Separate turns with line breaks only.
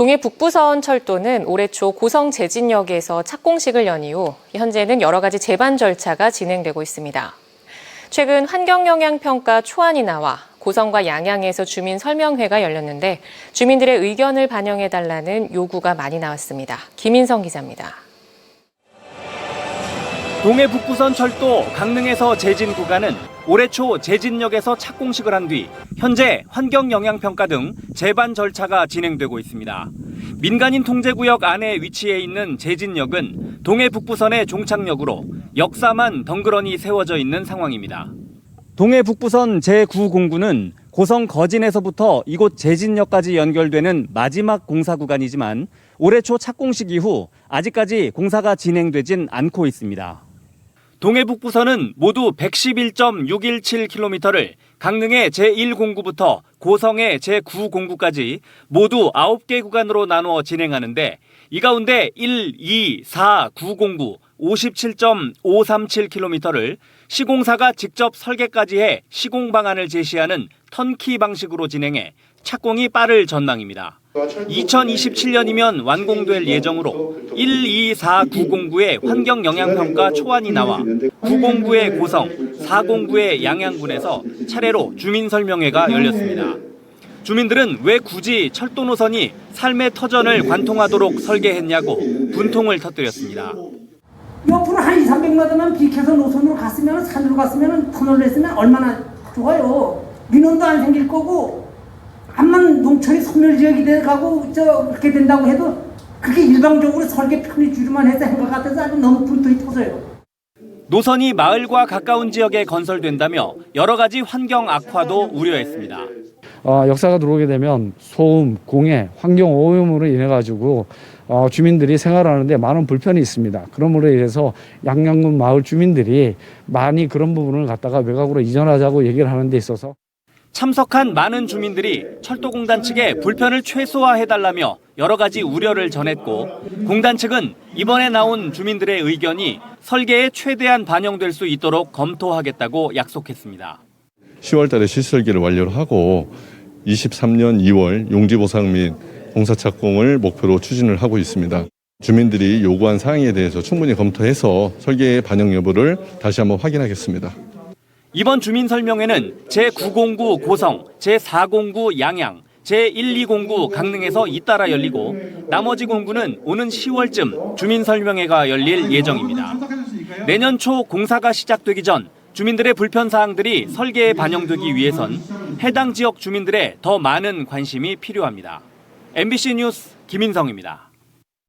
동해 북부선 철도는 올해 초 고성 제진역에서 착공식을 연 이후 현재는 여러 가지 제반 절차가 진행되고 있습니다. 최근 환경영향평가 초안이 나와 고성과 양양에서 주민 설명회가 열렸는데 주민들의 의견을 반영해달라는 요구가 많이 나왔습니다. 김인성 기자입니다.
동해 북부선 철도 강릉에서 제진 구간은 올해 초 제진역에서 착공식을 한 뒤 현재 환경 영향 평가 등 제반 절차가 진행되고 있습니다. 민간인 통제 구역 안에 위치해 있는 제진역은 동해 북부선의 종착역으로 역사만 덩그러니 세워져 있는 상황입니다. 동해 북부선 제9공구는 고성 거진에서부터 이곳 제진역까지 연결되는 마지막 공사 구간이지만 올해 초 착공식 이후 아직까지 공사가 진행되진 않고 있습니다. 동해 북부선은 모두 111.617km를 강릉의 제1공구부터 고성의 제9공구까지 모두 9개 구간으로 나누어 진행하는데 이 가운데 1, 2, 4, 9공구 57.537km를 시공사가 직접 설계까지 해 시공 방안을 제시하는 턴키 방식으로 진행해 착공이 빠를 전망입니다. 2027년이면 완공될 예정으로 1, 2, 4, 9공구의 환경 영향 평가 초안이 나와 9공구의 고성, 4공구의 양양군에서 차례로 주민 설명회가 열렸습니다. 주민들은 왜 굳이 철도 노선이 삶의 터전을 관통하도록 설계했냐고 분통을 터뜨렸습니다.
옆으로 한 2, 300m만 비켜서 노선으로 갔으면 산으로 갔으면 터널로 했으면 얼마나 좋아요. 민원도 안 생길 거고 암만 농촌이 소멸지역이 돼가고 저 그렇게 된다고 해도 그게 일방적으로 설계 편의주의만 해서 한것 같아서 아주 너무 분통이 터져요.
노선이 마을과 가까운 지역에 건설된다며 여러 가지 환경 악화도 우려했습니다.
어, 역사가 들어오게 되면 소음, 공해, 환경 오염으로 인해 가지고 어, 주민들이 생활하는데 많은 불편이 있습니다. 그러므로 인해서 양양군 마을 주민들이 많이 그런 부분을 갖다가 외곽으로 이전하자고 얘기를 하는 데 있어서
참석한 많은 주민들이 철도공단 측에 불편을 최소화해달라며 여러 가지 우려를 전했고 공단 측은 이번에 나온 주민들의 의견이 설계에 최대한 반영될 수 있도록 검토하겠다고 약속했습니다.
10월 달에 실설계를 완료를 하고 23년 2월 용지 보상 및 공사 착공을 목표로 추진을 하고 있습니다. 주민들이 요구한 사항에 대해서 충분히 검토해서 설계의 반영 여부를 다시 한번 확인하겠습니다.
이번 주민 설명회는 제909 고성, 제409 양양, 제1209 강릉에서 잇따라 열리고 나머지 공구는 오는 10월쯤 주민 설명회가 열릴 예정입니다. 내년 초 공사가 시작되기 전 주민들의 불편 사항들이 설계에 반영되기 위해선 해당 지역 주민들의 더 많은 관심이 필요합니다. MBC 뉴스 김인성입니다.